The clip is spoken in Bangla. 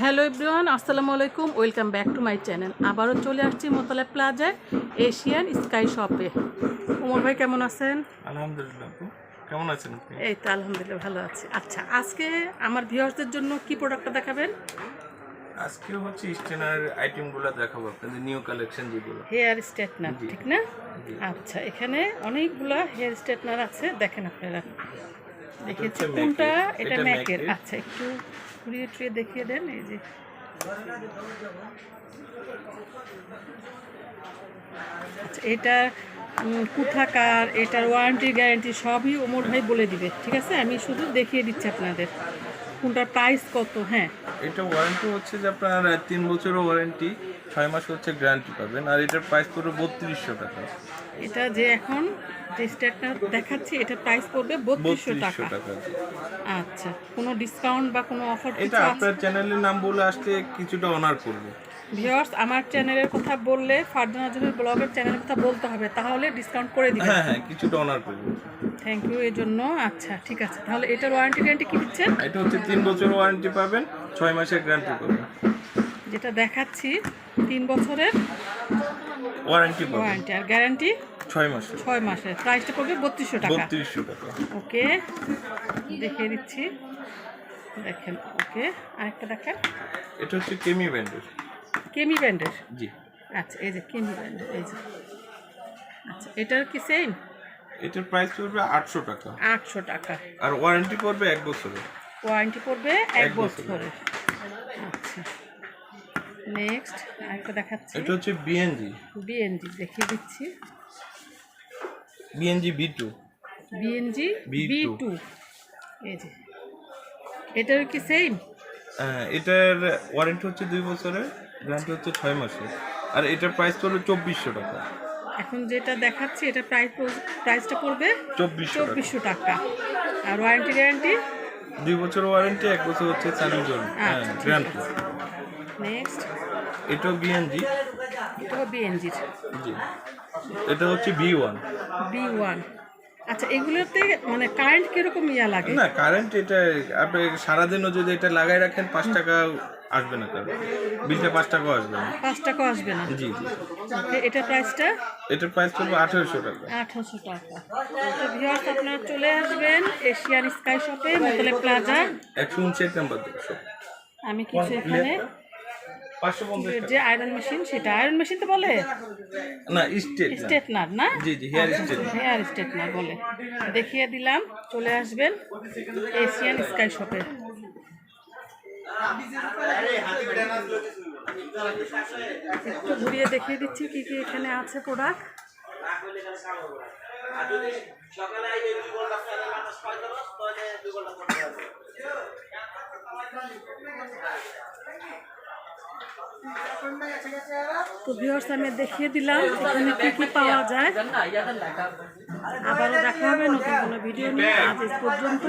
হ্যালো এভরিওয়ান আসসালামু আলাইকুম welcome back to my channel. আবারও চলে আসছি মোতলা প্লাজায় এশিয়ান স্কাই শপে। ওমর ভাই কেমন আছেন? আলহামদুলিল্লাহ কেমন আছেন আপনি? এই তো আলহামদুলিল্লাহ ভালো আছি। আচ্ছা আজকে আমার ভিউয়ার্সদের জন্য কি প্রোডাক্টটা দেখাবেন? আজকে হচ্ছে স্টেনার আইটেমগুলো দেখাবো আপনাদের নিউ কালেকশন যেগুলো। Hair straightener. ঠিক না? আচ্ছা এখানে অনেকগুলো হেয়ার স্ট্রেটনার আছে দেখেন আপনারা। দেখেছি কোনটা? এটা ম্যাকের। আচ্ছা একটু ঘুরিয়ে টুয়ে দেখিয়ে দেন এই যে। আচ্ছা এটা কোথাকার এটার ওয়ারেন্টি গ্যারেন্টি সবই ওমর ভাই বলে দিবে ঠিক আছে? আমি শুধু দেখিয়ে দিচ্ছি আপনাদের। কোনটার প্রাইস কত? হ্যাঁ। এটা ওয়ারেন্টি হচ্ছে যে আপনার তিন বছরের ওয়ারেন্টি ছয় মাস হচ্ছে গ্যারান্টি পাবেন। আর এটার প্রাইস পড়বে বত্রিশশো টাকা। এটা যে এখন যে স্টেটনার দেখাচ্ছি এটা প্রাইস পড়বে বত্রিশশো টাকা। আচ্ছা কোনো ডিসকাউন্ট বা কোনো অফার এটা আপনার চ্যানেলের নাম বলে আসলে কিছুটা অনার করব। ভিউয়ার্স আমার চ্যানেলের কথা বললে ফারজানা জমির ব্লগের চ্যানেলের কথা বলতে হবে তাহলে ডিসকাউন্ট করে দিবেন। হ্যাঁ হ্যাঁ কিছুটা অনার করব। থ্যাংক ইউ এর জন্য আচ্ছা ঠিক আছে। তাহলে এটার ওয়ারেন্টি গ্যারান্টি কি দিচ্ছেন? এটা হচ্ছে তিন বছর ওয়ারেন্টি পাবেন ছয় মাসের গ্যারান্টি পাবেন। যেটা দেখাচ্ছি তিন বছরের ওয়ারেন্টি পাবেন। ওয়ারেন্টি আর গ্যারান্টি ছয় মাসের। ছয় মাসের। প্রাইসটা পড়বে বত্রিশশো টাকা। বত্রিশশো টাকা। ওকে দেখিয়ে দিচ্ছি। দেখেন ওকে আরেকটা দেখেন। এটা হচ্ছে কেমি ব্যান্ডের কেমি ব্যান্ডের জি। আচ্ছা এই যে কেমি ব্যান্ডের এই যে। আচ্ছা এটার কি সেম এটার প্রাইস পড়বে আটশো টাকা। আটশো টাকা। আর ওয়ারেন্টি পড়বে এক বছরের ওয়ারেন্টি পড়বে এক। বছরের আচ্ছা। নেক্সট আরেকটা দেখাচ্ছি। এটা হচ্ছে বিএনজি বিএনজি দেখিয়ে দিচ্ছি। BNG B two BNG B2 B two এই যে। এটার কি সেম এটার ওয়ারেন্টি হচ্ছে দুই বছরের গ্যারান্টি হচ্ছে ছয় মাসের। আর এটার প্রাইস পড়বে চব্বিশশো টাকা। এখন যেটা দেখাচ্ছি এটা প্রাইস প্রাইসটা পড়বে চব্বিশশো টাকা। চব্বিশশো টাকা। আর ওয়ারেন্টি গ্যারান্টি দুই বছর ওয়ারেন্টি এক বছর হচ্ছে হ্যাঁ আচ্ছা, ঠিক গ্যারান্টি নেক্সট এটাও বিএনজি এটাও বিএনজির জি। এটা হচ্ছে বি ওয়ান বি ওয়ান আচ্ছা এগুলোতে মানে কারেন্ট কীরকম ইয়া লাগে? না কারেন্ট এটা আপনি সারাদিনও যদি এটা লাগাই রাখেন পাঁচ টাকা আসবে না কারণ বিলটা পাঁচ টাকাও আসবে না? পাঁচ টাকা আসবে না? জি এটা প্রাইসটা এটার প্রাইস পড়বে আঠেরোশো টাকা। আঠারোশো টাকা। তো ভিউয়ার্স আপনারা চলে আসবেন এশিয়ান স্কাই শপে মোতলে প্লাজা একশো উনষাট নাম্বার দেখছ আমি কিছু এখানে যে আয়রন মেশিন সেটা আয়রন মেশিন তো বলে? না স্টেট স্টেটনার না? জি জি হেয়ার হেয়ার স্টেটনার বলে। দেখিয়ে দিলাম চলে আসবেন এশিয়ান স্কাই শপে। একটু ঘুরিয়ে দেখিয়ে দিচ্ছি কি কি এখানে আছে প্রোডাক্ট। আমি দেখিয়ে দিলাম, এখানে কি কি পাওয়া যায়। আবারও দেখা হবে নতুন কোনো ভিডিও নিয়ে। আজ পর্যন্ত।